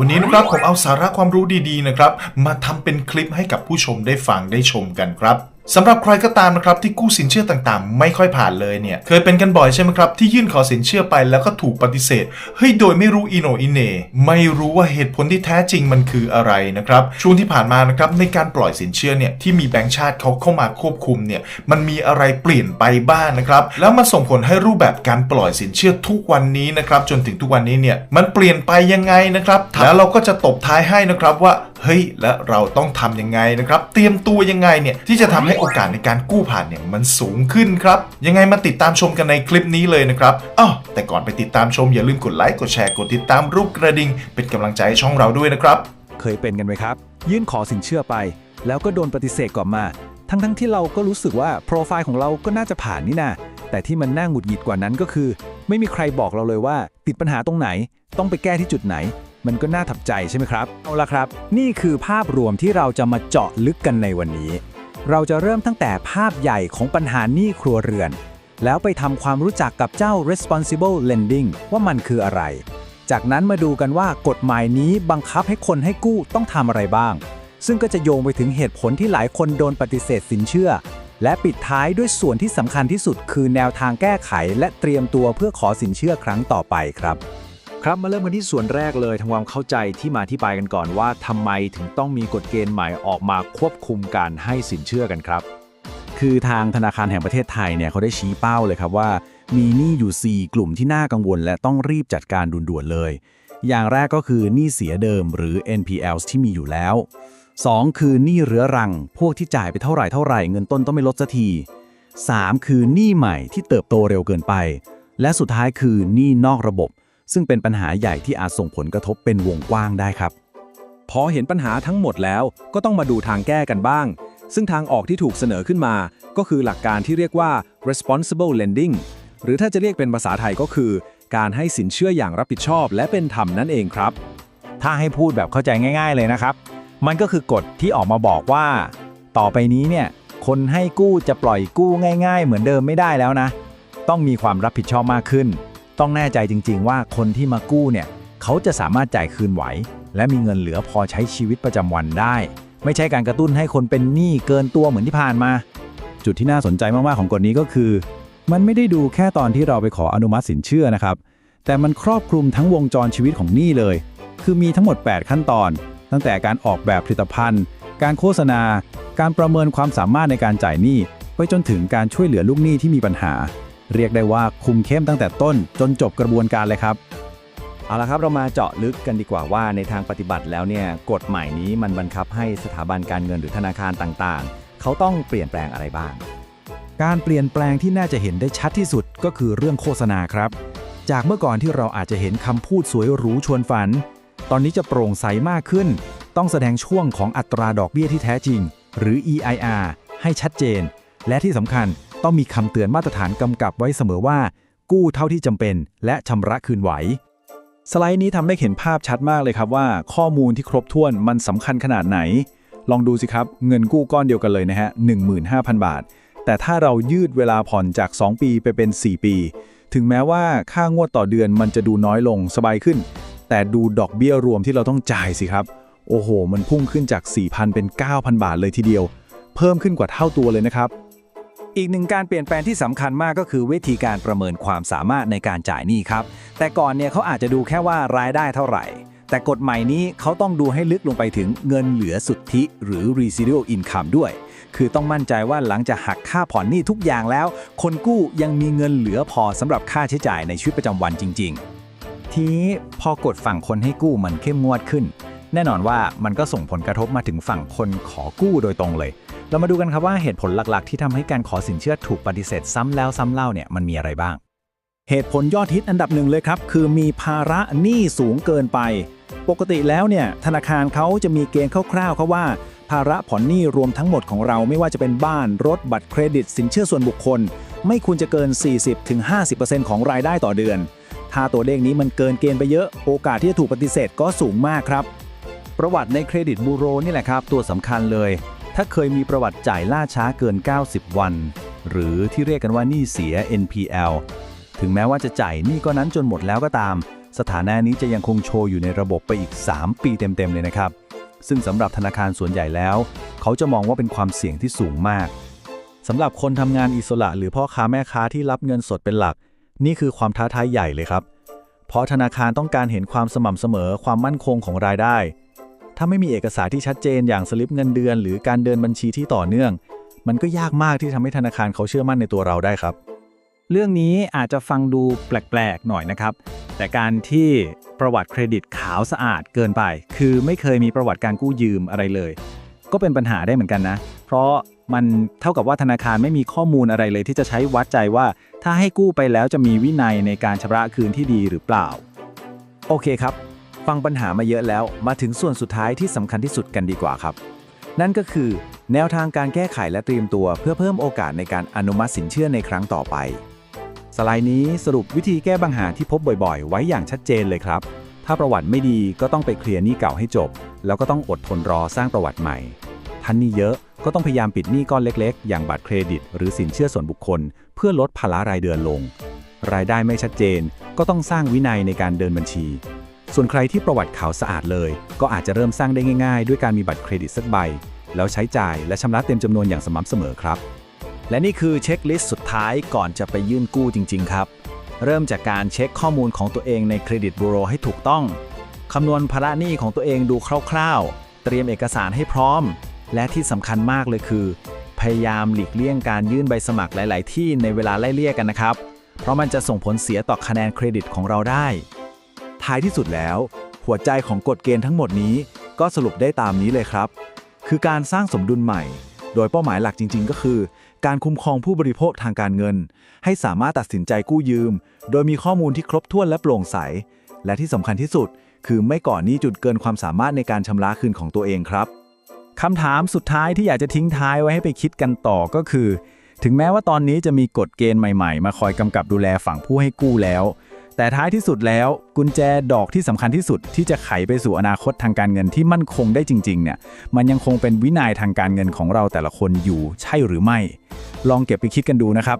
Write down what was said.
วันนี้นะครับผมเอาสาระความรู้ดีๆนะครับ มาทำเป็นคลิปให้กับผู้ชมได้ฟังได้ชมกันครับ สำหรับใครก็ตามนะครับที่กู้สินเชื่อต่างๆ ไม่ค่อยผ่านเลยเนี่ย เคยเป็นกันบ่อยใช่ไหมครับ ที่ยื่นขอสินเชื่อไปแล้วก็ถูกปฏิเสธเฮ้ยโดยไม่รู้อีโนอีเนไม่รู้ว่าเหตุผลที่แท้จริงมันคืออะไรนะครับ ช่วงที่ผ่านมานะครับในการปล่อยสินเชื่อเนี่ยที่มีแบงก์ชาติเขาเข้ามาควบคุมเนี่ยมันมีอะไรเปลี่ยนไปบ้างนะครับแล้วมาส่งผลให้รูปแบบการปล่อยสินเชื่อทุกวันนี้นะครับจนถึงทุกวันนี้เนี่ยมันเปลี่ยนไปยังไงนะครับแล้วเราก็จะตบท้ายให้นะครับว่าเฮ้ยและเราต้องทำยังไงนะครับ เตรียมตัวยังไงเนี่ยที่จะทำให้โอกาสในการกู้ผ่านเนี่ยมันสูงขึ้นครับยังไงมาติดตามชมกันในคลิปนี้เลยนะครับอ้อแต่ก่อนไปติดตามชมอย่าลืมกดไลค์กดแชร์กดติดตามรูปกระดิ่งเป็นกำลังใจให้ช่องเราด้วยนะครับ เคยเป็นกันไหมครับ ยื่นขอสินเชื่อไป แล้วก็โดนปฏิเสธกลับมา ทั้งทั้งๆที่เราก็รู้สึกว่าโปรไฟล์ของเราก็น่าจะผ่านนี่นะแต่ที่มันน่าหงุดหงิดกว่านั้นก็คือ ไม่มีใครบอกเราเลยว่า ติดปัญหาตรงไหน ต้องไปแก้ที่จุดไหน มันก็น่าทับใจใช่ไหมครับ เอาละครับ นี่คือภาพรวมที่เราจะมาเจาะลึกกันในวันนี้ เราจะเริ่มตั้งแต่ภาพใหญ่ของปัญหาหนี้ครัวเรือน แล้วไปทำความรู้จักกับเจ้า responsible lending ว่ามันคืออะไร จากนั้นมาดูกันว่ากฎหมายนี้บังคับให้คนให้กู้ต้องทำอะไรบ้าง ซึ่งก็จะโยงไปถึงเหตุผลที่หลายคนโดนปฏิเสธสินเชื่อ และปิดท้ายด้วยส่วนที่สำคัญที่สุด คือแนวทางแก้ไข และเตรียมตัวเพื่อขอสินเชื่อครั้งต่อไปครับ ครับมาเริ่มกันที่ส่วนแรกเลยทำความเข้าใจที่มาที่ไปกันก่อนว่าทำไมถึงต้องมีกฎเกณฑ์ใหม่ออกมาควบคุมการให้สินเชื่อกันครับ คือทางธนาคารแห่งประเทศไทยเนี่ยเขาได้ชี้เป้าเลยครับว่า มีหนี้อยู่ 4 กลุ่มที่น่ากังวล และต้องรีบจัดการด่วนๆเลย อย่างแรกก็คือหนี้เสียเดิมหรือ NPLs ที่มีอยู่แล้ว 2 คือหนี้เรื้อรัง พวกที่จ่ายไปเท่าไหร่เท่าไหร่เงินต้นต้องไม่ลดสักที 3 คือหนี้ใหม่ที่เติบโตเร็วเกินไป และสุดท้ายคือหนี้นอกระบบ ซึ่งเป็นปัญหาใหญ่ที่อาจส่งผลกระทบเป็นวงกว้างได้ครับ พอเห็นปัญหาทั้งหมดแล้วก็ต้องมาดูทางแก้กันบ้าง ซึ่งทางออกที่ถูกเสนอขึ้นมา ก็คือหลักการที่เรียกว่า responsible lending หรือถ้าจะเรียกเป็นภาษาไทยก็คือ การให้สินเชื่ออย่างรับผิดชอบ และเป็นธรรมนั่นเองครับ ถ้าให้พูดแบบเข้าใจง่าย ๆเลยนะครับ มันก็คือกฎที่ออกมาบอกว่า ต่อไปนี้เนี่ยคนให้กู้จะปล่อยกู้ง่าย ๆ เหมือนเดิมไม่ได้แล้วนะ ต้องมีความรับผิดชอบมากขึ้น ต้องแน่ใจจริง ๆ ว่าคนที่มากู้เนี่ยเขาจะสามารถจ่ายคืนไหว และมีเงินเหลือพอใช้ชีวิตประจำวันได้ ไม่ใช่การกระตุ้นให้คนเป็นหนี้เกินตัวเหมือนที่ผ่านมา จุดที่น่าสนใจมากๆของกฎนี้ก็คือ มันไม่ได้ดูแค่ตอนที่เราไปขออนุมัติสินเชื่อนะครับ แต่มันครอบคลุมทั้งวงจรชีวิตของหนี้เลย คือมีทั้งหมด 8 ขั้นตอน ตั้งแต่การออกแบบผลิตภัณฑ์ การโฆษณา การประเมินความสามารถในการจ่ายหนี้ไปจนถึงการช่วยเหลือลูกหนี้ที่มีปัญหา เรียกได้ว่าคุมเข้มตั้งแต่ต้นจนจบกระบวนการเลยครับเอาละครับเรามาเจาะลึกกันดีกว่าว่าในทางปฏิบัติแล้วเนี่ยกฎใหม่นี้มันบังคับให้สถาบันการเงินหรือธนาคารต่างๆ เขาต้องเปลี่ยนแปลงอะไรบ้าง การเปลี่ยนแปลงที่น่าจะเห็นได้ชัดที่สุดก็คือเรื่องโฆษณาครับ จากเมื่อก่อนที่เราอาจจะเห็นคำพูดสวยหรูชวนฝัน ตอนนี้จะโปร่งใสมากขึ้น ต้องแสดงช่วงของอัตราดอกเบี้ยที่แท้จริง หรือ EIR ให้ชัดเจน และที่สำคัญ ต้องมีคำเตือนมาตรฐานกำกับไว้เสมอว่า กู้เท่าที่จำเป็น และชำระคืนไหว สไลด์นี้ทำให้เห็นภาพชัดมากเลยครับว่า ข้อมูลที่ครบถ้วนมันสำคัญขนาดไหน ลองดูสิครับ เงินกู้ก้อนเดียวกันเลยนะฮะ15,000 บาท แต่ถ้าเรายืดเวลาผ่อนจาก 2 ปีไปเป็น 4 ปี ถึงแม้ว่าค่างวดต่อเดือนมันจะดูน้อยลงสบายขึ้น แต่ดูดอกเบี้ยรวมที่เราต้องจ่ายสิครับโอ้โห มันพุ่งขึ้นจาก 4,000 เป็น 9,000 บาทเลยทีเดียว เพิ่มขึ้นกว่าเท่าตัวเลยนะครับ อีกหนึ่งการเปลี่ยนแปลงที่สำคัญมากก็คือวิธีการประเมินความสามารถในการจ่ายหนี้ครับ แต่ก่อนเนี่ยเขาอาจจะดูแค่ว่ารายได้เท่าไหร่ แต่กฎใหม่นี้เขาต้องดูให้ลึกลงไปถึงเงินเหลือสุทธิหรือ residual income ด้วย คือต้องมั่นใจว่าหลังจากหักค่าผ่อนหนี้ทุกอย่างแล้ว คนกู้ยังมีเงินเหลือพอสำหรับค่าใช้จ่ายในชีวิตประจำวันจริง ๆ ทีนี้พอกฎฝั่งคนให้กู้มันเข้มงวดขึ้น แน่นอนว่ามันก็ส่งผลกระทบมาถึงฝั่งคนขอกู้โดยตรงเลย เรามาดูกันครับว่าเหตุผลหลักๆ ที่ทำให้การขอสินเชื่อถูกปฏิเสธซ้ำแล้วซ้ำเล่าเนี่ยมันมีอะไรบ้าง เหตุผลยอดฮิตอันดับหนึ่งเลยครับ คือมีภาระหนี้สูงเกินไป ปกติแล้วเนี่ยธนาคารเขาจะมีเกณฑ์คร่าวๆเขาว่า ภาระผ่อนหนี้รวมทั้งหมดของเราไม่ว่าจะเป็นบ้านรถบัตรเครดิต สินเชื่อส่วนบุคคล ไม่ควรจะเกิน 40-50%ของรายได้ต่อเดือน ถ้าตัวเลขนี้มันเกินเกณฑ์ไปเยอะโอกาสที่จะถูกปฏิเสธก็สูงมากครับประวัติในเครดิตบูโรนี่แหละครับ ตัวสำคัญเลย ถ้าเคยมีประวัติจ่ายล่าช้าเกิน 90 วัน หรือที่เรียกกันว่าหนี้เสีย NPL ถึงแม้ว่าจะจ่ายหนี้ก้อนนั้นจนหมดแล้วก็ตาม สถานะนี้จะยังคงโชว์อยู่ในระบบไปอีก 3 ปีเต็มๆเลยนะครับ ซึ่งสำหรับธนาคารส่วนใหญ่แล้ว เขาจะมองว่าเป็นความเสี่ยงที่สูงมากสำหรับคนทำงานอิสระ หรือพ่อค้าแม่ค้าที่รับเงินสดเป็นหลัก นี่คือความท้าทายใหญ่เลยครับ เพราะธนาคารต้องการเห็นความสม่ำเสมอความมั่นคงของรายได้ ถ้าไม่มีเอกสารที่ชัดเจนอย่างสลิปเงินเดือน หรือการเดินบัญชีที่ต่อเนื่อง มันก็ยากมากที่ทำให้ธนาคารเขาเชื่อมั่นในตัวเราได้ครับ เรื่องนี้อาจจะฟังดูแปลกๆหน่อยนะครับ แต่การที่ประวัติเครดิตขาวสะอาดเกินไป คือไม่เคยมีประวัติการกู้ยืมอะไรเลย ก็เป็นปัญหาได้เหมือนกันนะ เพราะมันเท่ากับว่าธนาคารไม่มีข้อมูลอะไรเลย ที่จะใช้วัดใจว่า ถ้าให้กู้ไปแล้วจะมีวินัยในการชำระคืนที่ดีหรือเปล่า โอเคครับ ฟังปัญหามาเยอะแล้วมาถึงส่วนสุดท้ายที่สำคัญที่สุดกันดีกว่าครับ นั่นก็คือ แนวทางการแก้ไขและเตรียมตัวเพื่อเพิ่มโอกาสในการอนุมัติสินเชื่อในครั้งต่อไป สไลด์นี้สรุปวิธีแก้ปัญหาที่พบบ่อยๆ ไว้อย่างชัดเจนเลยครับ ถ้าประวัติไม่ดีก็ต้องไปเคลียร์หนี้เก่าให้จบ แล้วก็ต้องอดทนรอสร้างประวัติใหม่ท่านหนี้เยอะก็ต้องพยายามปิดหนี้ก้อนเล็กๆ อย่างบัตรเครดิต หรือสินเชื่อส่วนบุคคล เพื่อลดภาระรายเดือนลง รายได้ไม่ชัดเจนก็ต้องสร้างวินัยในการเดินบัญชี ส่วนใครที่ประวัติขาวสะอาดเลย ก็อาจจะเริ่มสร้างได้ง่าย ๆ ด้วยการมีบัตรเครดิตสักใบ แล้วใช้จ่ายและชำระเต็มจำนวนอย่างสม่ำเสมอครับ และนี่คือเช็คลิสต์สุดท้ายก่อนจะไปยื่นกู้จริง ๆ ครับ เริ่มจากการเช็คข้อมูลของตัวเองในเครดิตบูโรให้ถูกต้องคำนวณภาระหนี้ของตัวเองดูคร่าวๆ เตรียมเอกสารให้พร้อม และที่สำคัญมากเลยคือ พยายามหลีกเลี่ยงการยื่นใบสมัครหลาย ๆ ที่ในเวลาไล่เลี่ยกันนะครับ เพราะมันจะส่งผลเสียต่อคะแนนเครดิตของเราได้ ท้ายที่สุดแล้ว หัวใจของกฎเกณฑ์ทั้งหมดนี้ ก็สรุปได้ตามนี้เลยครับ คือการสร้างสมดุลใหม่ โดยเป้าหมายหลักจริง ๆ ก็คือ การคุ้มครองผู้บริโภคทางการเงิน ให้สามารถตัดสินใจกู้ยืม โดยมีข้อมูลที่ครบถ้วนและโปร่งใส และที่สำคัญที่สุด คือไม่ก่อหนี้จุดเกินความสามารถในการชำระคืนของตัวเองครับคำถามสุดท้ายที่อยากจะทิ้งท้ายไว้ให้ไปคิดกันต่อก็คือ ถึงแม้ว่าตอนนี้จะมีกฎเกณฑ์ใหม่ๆ มาคอยกำกับดูแลฝั่งผู้ให้กู้แล้ว แต่ท้ายที่สุดแล้วกุญแจดอกที่สำคัญที่สุดที่จะไขไปสู่อนาคตทางการเงินที่มั่นคงได้จริงๆเนี่ยมันยังคงเป็นวินัยทางการเงินของเราแต่ละคนอยู่ใช่หรือไม่ ลองเก็บไปคิดกันดูนะครับ